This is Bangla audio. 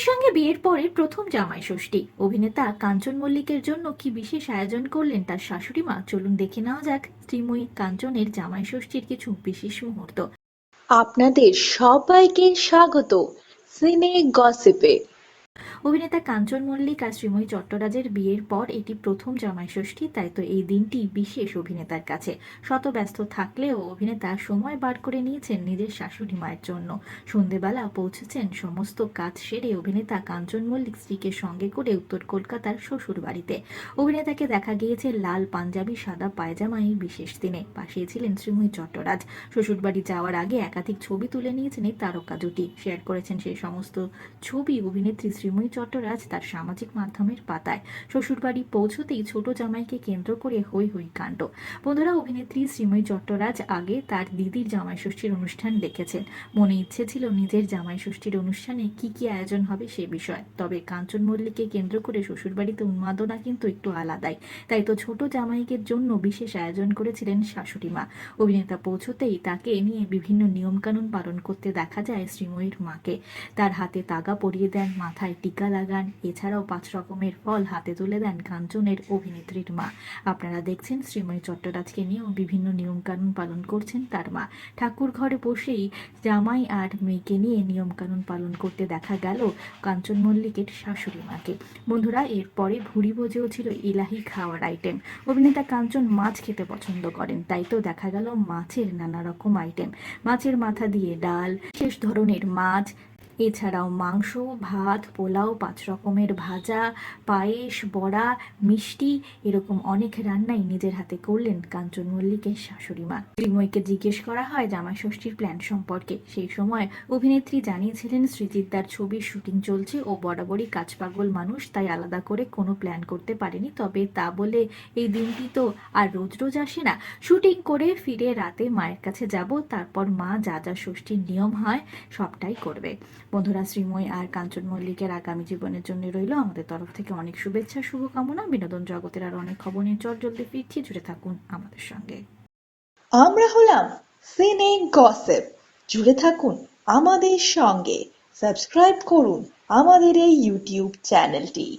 সঙ্গে বিয়ের পরে প্রথম জামাই ষষ্ঠী। অভিনেতা কাঞ্চন মল্লিকের জন্য কি বিশেষ আয়োজন করলেন তার শাশুড়ি মা? চলুন দেখে নেওয়া যাক শ্রীময়ী কাঞ্চনের জামাই ষষ্ঠীর কিছু বিশেষ মুহূর্ত। আপনাদের সবাইকে স্বাগত। সিনে গসিপে। অভিনেতা কাঞ্চন মল্লিক আর শ্রীময়ী চট্টরাজের বিয়ের পর এটি প্রথম জামাই ষষ্ঠী, তাই তো এই দিনটি বিশেষ অভিনেতার কাছে। শত ব্যস্ত থাকলেও অভিনেতা সময় বার করে নিয়েছেন নিজের শাশুড়ি মায়ের জন্য। সন্ধেবেলা পৌঁছেছেন সমস্ত কাজ সেরে অভিনেতা কাঞ্চন মল্লিক স্ত্রীকে সঙ্গে করে উত্তর কলকাতার শ্বশুর বাড়িতে অভিনেতাকে দেখা গিয়েছে লাল পাঞ্জাবি, সাদা পায়জামা এই বিশেষ দিনে। পাশে ছিলেন শ্রীময়ী চট্টরাজ। শ্বশুরবাড়ি যাওয়ার আগে একাধিক ছবি তুলে নিয়েছেন এই তারকা জুটি। শেয়ার করেছেন সেই সমস্ত ছবি অভিনেত্রী শ্রীময়ী চট্টরাজ তার সামাজিক মাধ্যমের পাতায় শ্বশুরবাড়ি পৌঁছতেই ছোট জামাইকে কেন্দ্র করে হই হই কাণ্ড। বন্ধুরা, অভিনেত্রী শ্রীময়ী চট্টরাজ আগে তার দিদির জামাই ষষ্ঠীর অনুষ্ঠান দেখেছেন। মনে ইচ্ছে ছিল নিজের জামাই ষষ্ঠীর অনুষ্ঠানে কি কি আয়োজন হবে সে বিষয়ে। তবে কাঞ্চন মল্লিককে কেন্দ্র করে শ্বশুরবাড়িতে উন্মাদনা কিন্তু একটু আলাদাই। তাই তো ছোট জামাইকের জন্য বিশেষ আয়োজন করেছিলেন শাশুড়ি মা। অভিনেতা পৌঁছতেই তাকে নিয়ে বিভিন্ন নিয়মকানুন পালন করতে দেখা যায় শ্রীময়ীর মাকে। তার হাতে তাগা পরিয়ে দেন মাথায় টিকা লাগান। এছাড়াও পাঁচ রকমের ফল হাতে তুলে দেন কাঞ্চনের অভিনেত্রীর মা। আপনারা দেখছেন শ্রীময়ী চট্টরাজকে নিয়েও বিভিন্ন নিয়মকানুন পালন করছেন তার মা। ঠাকুর ঘরে বসেই জামাই আর মেয়েকে নিয়ে নিয়মকানুন পালন করতে দেখা গেল কাঞ্চন মল্লিকের শাশুড়ি মাকে। বন্ধুরা, এরপরে ভুড়ি ভোজেও ছিল ইলাহি খাওয়ার আইটেম অভিনেতা কাঞ্চন মাছ খেতে পছন্দ করেন, তাই তো দেখা গেল মাছের নানা রকম আইটেম মাছের মাথা দিয়ে ডাল শেষ ধরনের মাছ এছাড়াও মাংস, ভাত, পোলাও, পাঁচ রকমের ভাজা, পায়েস, বড়া, মিষ্টি এরকম অনেক রান্নাই নিজের হাতে করলেন কাঞ্চন মল্লিকের শাশুড়ি মা। শ্রীময়ীকে জিজ্ঞেস করা হয় জামাই ষষ্ঠীর প্ল্যান সম্পর্কে। সেই সময় অভিনেত্রী জানিয়েছিলেন সৃজিতদার ছবির শুটিং চলছে ও বরাবরই কাজ পাগল মানুষ, তাই আলাদা করে কোনো প্ল্যান করতে পারেনি। তবে তা বলে, এই দিনটি তো আর রোজ রোজ আসে না। শুটিং করে ফিরে রাতে মায়ের কাছে যাব, তারপর মা যা যা ষষ্ঠীর নিয়ম হয় সবটাই করবে। বন্ধুরা, শ্রীময় আর কাঞ্চন মল্লিকের আগামী জীবনের জন্য রইল আমাদের তরফ থেকে অনেক শুভেচ্ছা, শুভকামনা। বিনোদন জগতের আর অনেক খবর নিয়ে চট জলদি ফিরছি। জুড়ে থাকুন আমাদের সঙ্গে। আমরা হলাম সিনে গসেপ। জুড়ে থাকুন আমাদের সঙ্গে। সাবস্ক্রাইব করুন আমাদের এই ইউটিউব চ্যানেলটি।